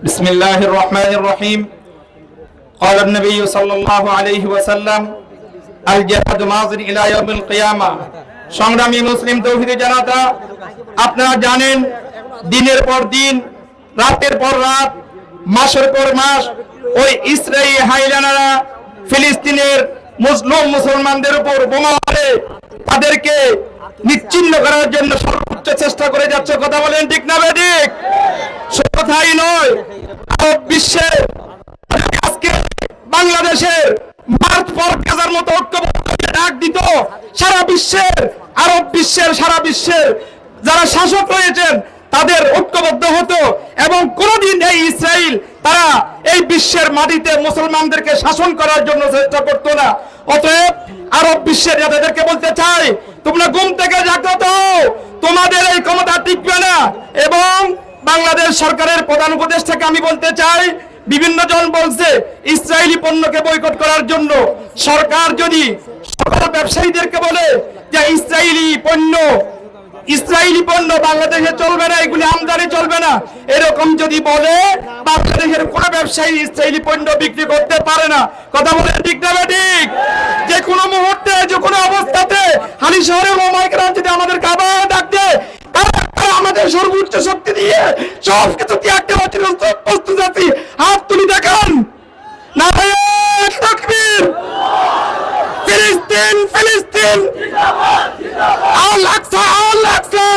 بسم الله الرحمن الرحيم قال النبي صلى الله عليه وسلم الجهاد ماضٍ إلى يوم القيامة সংগ্রামী মুসলিম তৌহিদি জনতা আপনারা জানেন দিনের পর দিন রাতের পর রাত মাসের পর মাস ওই ইসরায়েলি হাইলানারা ফিলিস্তিনের মুসলিম মুসলমানদের উপর বোমা মারে তাদেরকে নিচ্ছিন্ন করার জন্য সর্বোচ্চ চেষ্টা করে যাচ্ছে কথা বলেন ঠিক না ঠিক সে নয়। আরব আজকে বাংলাদেশের ভারত পর গাজার মতো ঐক্যবদ্ধ ডাক দিত। সারা বিশ্বের, আরব বিশ্বের, সারা বিশ্বের যারা শাসক রয়েছেন, তাদের ঐক্যবদ্ধ হতো এবং কোনোদিন এই ইসরায়েল তারা এই বিশ্বের মাটিতে মুসলমানদেরকে শাসন করার জন্য চেষ্টা করতো না। অতএব আরব বিশ্বের যাদেরকে বলতে চাই, তোমরা ঘুম থেকে জাগ্রত হও, তোমাদের এই ক্ষমতা টিকবে না এবং বাংলাদেশ সরকারের প্রধান উপদেষ্টাকে আমি বলতে চাই বিভিন্ন জন বলছে ইসরায়েলি পণ্যকে বয়কট করার জন্য। সরকার যদি সকল ব্যবসায়ীদেরকে বলে যে ইসরায়েলি পণ্য ইসরায়েলি পণ্য বাংলাদেশে চলবে না, এগুলি আমদানি চলবে না, এরকম যদি বলে, বাংলাদেশের কোন ব্যবসায়ী ইসরায়েলি পণ্য বিক্রি করতে পারে না। কথা বলে ঠিক না ঠিক? যে কোনো মুহূর্তে, যে কোনো অবস্থাতে হালি শহরের ওমাইকরাম যদি আমাদের খাবার ডাকতে আমাদের সর্বোচ্চ শক্তি দিয়ে সব কিছু ত্যাগ দেওয়ার জন্য প্রস্তুত আছি। হাত তুলি দেখান। না ফিলিস্তিন ফিলিস্তিন। আল আকসা আল আকসা।